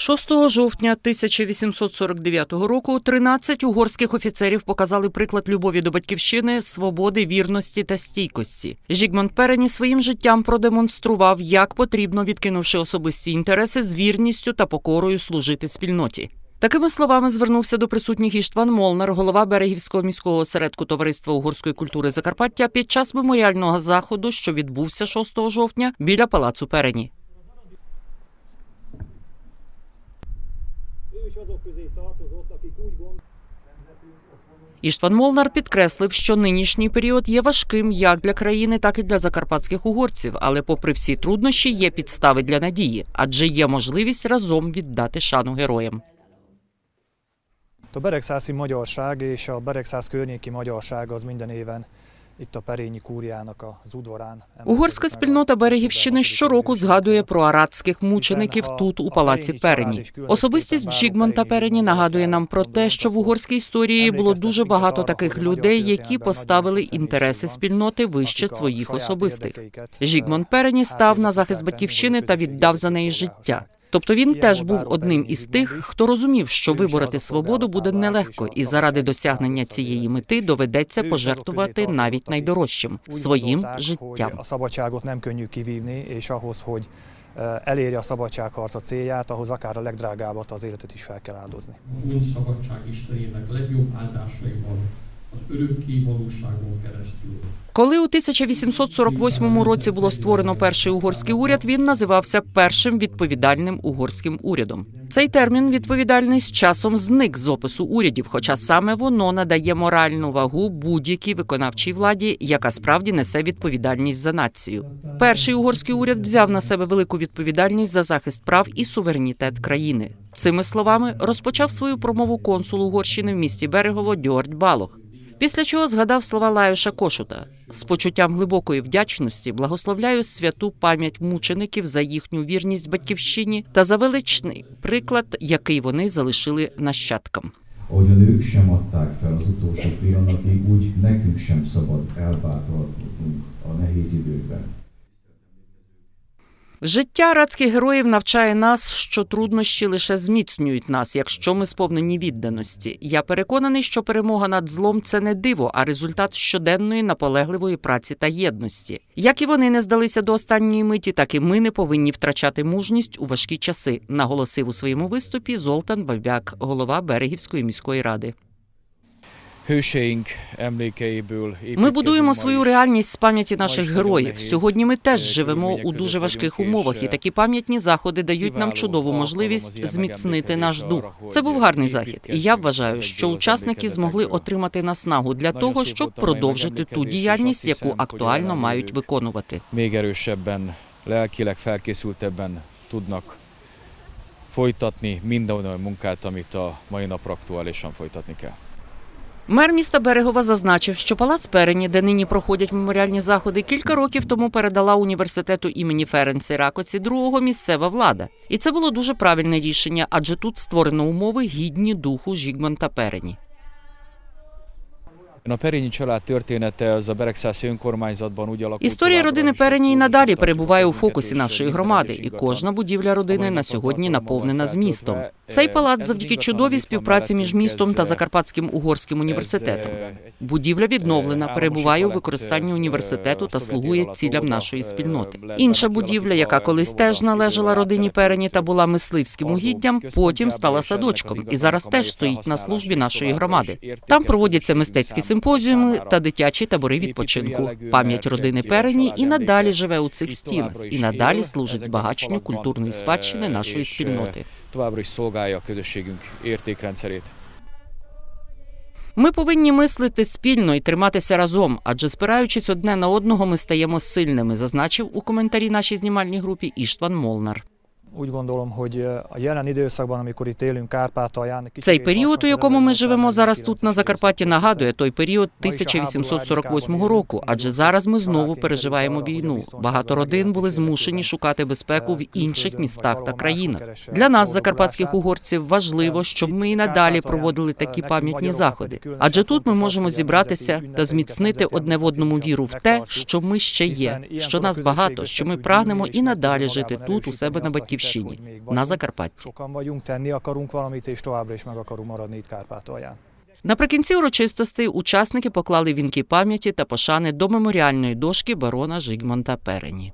6 жовтня 1849 року 13 угорських офіцерів показали приклад любові до батьківщини, свободи, вірності та стійкості. Жігмонт Перені своїм життям продемонстрував, як потрібно, відкинувши особисті інтереси, з вірністю та покорою служити спільноті. Такими словами звернувся до присутніх Іштван Молнар, голова берегівського міського осередку Товариства угорської культури Закарпаття, під час меморіального заходу, що відбувся 6 жовтня біля палацу Перені. Ő is azok közé tartozott, akik úgy gond... Іштван Молнар підкреслив, що нинішній період є важким як для країни, так і для закарпатських угорців. Але, попри всі труднощі, є підстави для надії, адже є можливість разом віддати шану героям. A beregszászi magyarság és a beregszász környéki magyarság az minden éven Угорська спільнота Берегівщини щороку згадує про арадських мучеників тут, у палаці Перені. Особистість Джігмонта Перені нагадує нам про те, що в угорській історії було дуже багато таких людей, які поставили інтереси спільноти вище своїх особистих. Жігмонт Перені став на захист батьківщини та віддав за неї життя. Тобто він теж був одним із тих, хто розумів, що вибороти свободу буде нелегко, і заради досягнення цієї мети доведеться пожертвувати навіть найдорожчим своїм життям. A eh, elérje a szabadságharca célját, ahhoz akár a legdrágábbat az életet is fel kell áldozni. Úr szabadság Istenének legjobb áldásaival, az örökké valóságon keresztül. Коли у 1848 році було створено перший угорський уряд, він називався першим відповідальним угорським урядом. Цей термін відповідальний з часом зник з опису урядів, хоча саме воно надає моральну вагу будь-якій виконавчій владі, яка справді несе відповідальність за націю. Перший угорський уряд взяв на себе велику відповідальність за захист прав і суверенітет країни. Цими словами розпочав свою промову консул Угорщини в місті Берегово Дьордь Балох. Після чого згадав слова Лаюша Кошута з почуттям глибокої вдячності благословляю святу пам'ять мучеників за їхню вірність батьківщині та за величний приклад, який вони залишили нащадкам. Ahogy a nők sem adták fel az utolsó pillanatig, úgy. Життя радських героїв навчає нас, що труднощі лише зміцнюють нас, якщо ми сповнені відданості. Я переконаний, що перемога над злом це не диво, а результат щоденної наполегливої праці та єдності. Як і вони не здалися до останньої миті, так і ми не повинні втрачати мужність у важкі часи, наголосив у своєму виступі Золтан Бабяк, голова Берегівської міської ради. Hőseink emlékeiből Ми будуємо свою реальність з пам'яті наших героїв. Сьогодні ми теж Е, живемо у дуже важких умовах, і такі пам'ятні заходи дають нам чудову можливість зміцнити наш дух. Це був гарний захід, і я вважаю, що учасники змогли отримати наснагу для того, щоб продовжити ту діяльність, яку актуально мають виконувати. erősebben, lelkileg felkészültebben tudnak folytatni minden olyan munkát, amit a mai napra aktuálisan folytatni kell. Мер міста Берегова зазначив, що палац Перені, де нині проходять меморіальні заходи, кілька років тому передала університету імені Ференці Ракоці другого місцева влада. І це було дуже правильне рішення, адже тут створено умови гідні духу Жігмонта Перені. A Perényi család története az a Beregszászi önkormányzatban úgy alakult. Історія родини Перені і надалі перебуває у фокусі нашої громади, і кожна будівля родини на сьогодні наповнена змістом. Цей палац завдяки чудовій співпраці між містом та Закарпатським угорським університетом. Будівля відновлена, перебуває у використанні університету та слугує цілям нашої спільноти. Інша будівля, яка колись теж належала родині Перені та була мисливським угіддям, потім стала садочком і зараз теж стоїть на службі нашої громади. Там проводяться мистецькі симпозіуми та дитячі табори відпочинку. Пам'ять родини Перені і надалі живе у цих стінах, і надалі служить збагаченню культурної спадщини нашої спільноти. Ми повинні мислити спільно і триматися разом, адже спираючись одне на одного, ми стаємо сильними, зазначив у коментарі нашій знімальній групі Іштван Молнар. Úgy gondolom, hogy a jelen időszakban, amikor itt élünk Kárpátalján... Цей період, у якому ми живемо зараз тут на Закарпатті, нагадує той період 1848 року, адже зараз ми знову переживаємо війну. Багато родин були змушені шукати безпеку в інших містах та країнах. Для нас, закарпатських угорців, важливо, щоб ми і надалі проводили такі пам'ятні заходи. Адже тут ми можемо зібратися та зміцнити одне в одному віру в те, що ми ще є, що нас багато, що ми прагнемо і надалі жити тут, у себе на батьківщині. Батьківщині на Закарпатті. Наприкінці урочистостей учасники поклали вінки пам'яті та пошани до меморіальної дошки барона Жигмонта Перені.